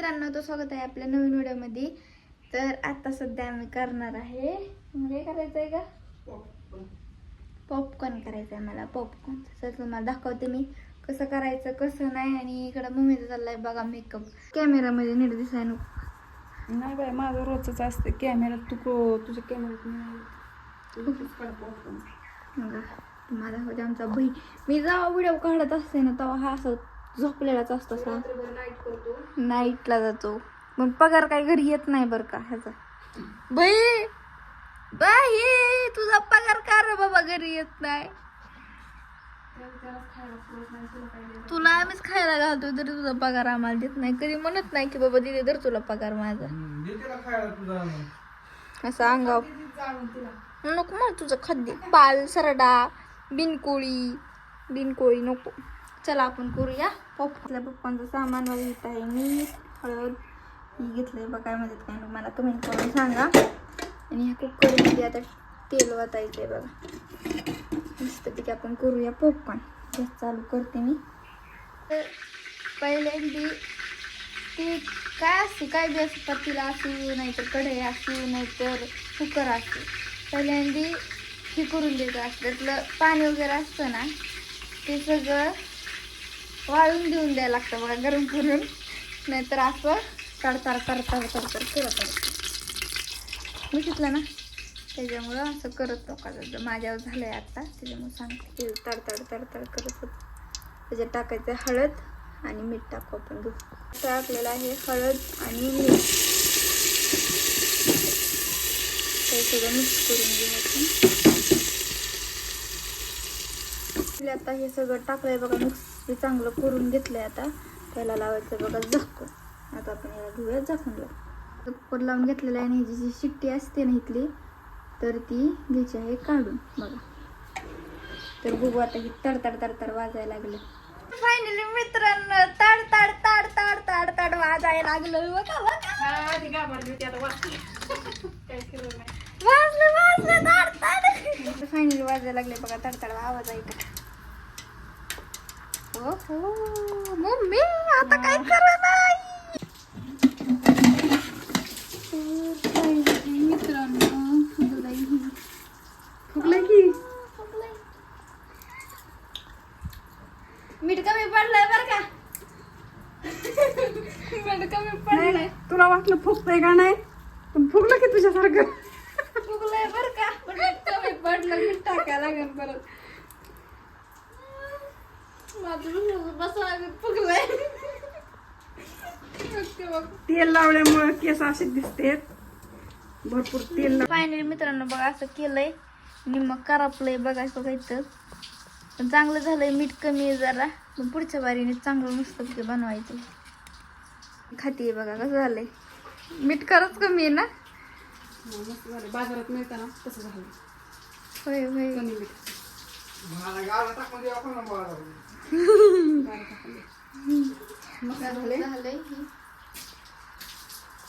मित्रांनो तो स्वागत आहे आपल्या नवीन व्हिडिओमध्ये. तर आता सध्या आम्ही करणार आहे म्हणजे करायचं आहे का पॉपकॉर्न करायचं आहे मला पॉपकॉर्न तर तुम्हाला दाखवते मी कसं करायचं कसं नाही आणि इकडं मम्मीचं चाललंय बघा मेकअप कॅमेरामध्ये नीट दिसाय नाही बाय माझं रोजच असते कॅमेऱ्यात तू तुझ्या बघा तुम्हाला दाखवते आमचा भाई मी जेव्हा व्हिडिओ काढत असते ना तेव्हा हा असं झोपलेलाच असतो असा. नाईटला जातो. पण पगार काय घरी येत नाही बरं का ह्याचा. बाई बाई तुझा पगार का रे बाबा घरी येत नाही? तुला आम्हीच खायला घालतो तरी तुझा पगार आम्हाला देत नाही. कधी म्हणत नाही की बाबा दिले तर तुला पगार माझा. असं अंगाव नको मग तुझं खाद्य. पाल सरडा बिनकोळी बिनकोळी नको. चला आपण करूया. पप्पाला पप्पांचं सामान वगैरे घेत आहे. मीठ हळद ही घेतलंय बघा मदत काय मला कमेंट करून सांगा. आणि ह्या कुकरमध्ये आता तेल वाटायचंय बघा. मस्तपैकी आपण करूया पॉपकॉर्न गॅस चालू करते मी. तर पहिल्यांदी ती काय असते काय बी असते पतीला असू नाहीतर कढई असू नाहीतर कुकर असू. पहिल्यांदी हे करून द्यायचं असतं त्यातलं पाणी वगैरे असतं ना ते सगळं वाळून देऊन द्यायला लागतं बघा गरम करून. नाहीतर असं तडताड तडताड तडताड करत बघितलं ना? त्याच्यामुळं असं करत नका. माझ्यावर झालं आहे आता त्याच्यामुळे सांगते. ते तडतड तडतड करत होत. त्याच्यात टाकायचं हळद आणि मीठ टाकू आपण घेऊ. टाकलेलं आहे हळद आणि मीठ. ते सगळं मिक्स करून घेऊ आपण. आता हे सगळं टाकलंय बघा मिक्स हे चांगलं करून घेतलंय आता. त्याला लावायचं बघा झाकून आता आपण याला घेऊया झाकून लावू कुकर लावून घेतलेलं आहे आणि जी शिट्टी असते ना इथली तर ती घ्यायची आहे काढून. बघा. तर बघू आता ही तडतड तडतड वाजायला लागलं. फायनली मित्रांनो ताड ताड ताड ताड ताड ताड वाजायला लागलं बघा बघा वाजलं. वाजलं ताड ताड फायनली वाजायला लागले बघा तडतड आवाज ऐका मम्मी आता काय करा नाही मित्रांनो फुगलाय फुगलं की मीठ कमी पडलंय बर का? मीठ कमी पडलंय. तुला वाटलं फुगतंय का नाही? पण फुगलं की तुझ्यासारखं. फुगलंय बर का? कमी पडलं मीठ टाकायला लागेल परत. तेल लावल्यामुळे केस असे दिसते भरपूर तेल फायनली मित्रांनो बघा असं केलंय. निम्म करापलंय बघा इथं पण चांगलं झालंय मीठ कमी आहे जरा. पण पुढच्या बारीने चांगलं मस्त बनवायचं. खातीये बघा कसं झालंय. मीठ खरंच कमी आहे ना? बाजारात मिळताना तसं झालं होय होय.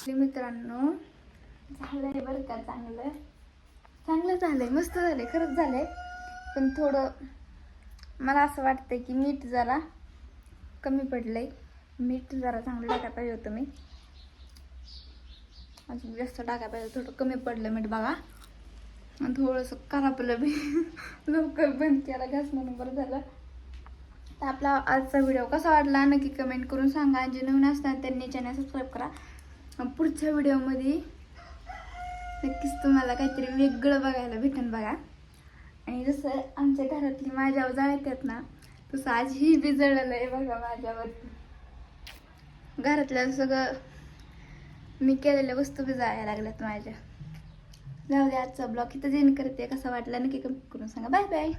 मित्रांनो. झालंय बरं का चांगलं? चांगलं झालंय. मस्त झालंय. खरंच झालंय. पण थोडं मला असं वाटतंय की मीठ जरा कमी पडलंय. मीठ जरा चांगलं टाकायला पाहिजे होतं मी. अजून जास्त टाकायला पाहिजे थोडं कमी पडलं मीठ बघा. थोडंसं करापलं बी लवकर बंद केला. गॅस म्हणून बरं झालं. तर आपला आजचा व्हिडिओ कसा वाटला नक्की कमेंट करून सांगा. जे नवीन असतात त्यांनी चॅनल सबस्क्राईब करा. पुढच्या व्हिडिओमध्ये नक्कीच तुम्हाला काहीतरी वेगळं बघायला भेटेल बघा. आणि जसं आमच्या घरातली माझ्यावर जाळतात ना तसं आज ही बी जळलं आहे बघा माझ्यावरती घरातल्या सगळं मी केलेल्या वस्तू बी जायला लागल्यात माझ्या. जाऊ दे आजचा ब्लॉग इथं जेन करते. कसा वाटला नक्की कमेंट करून सांगा. Bye bye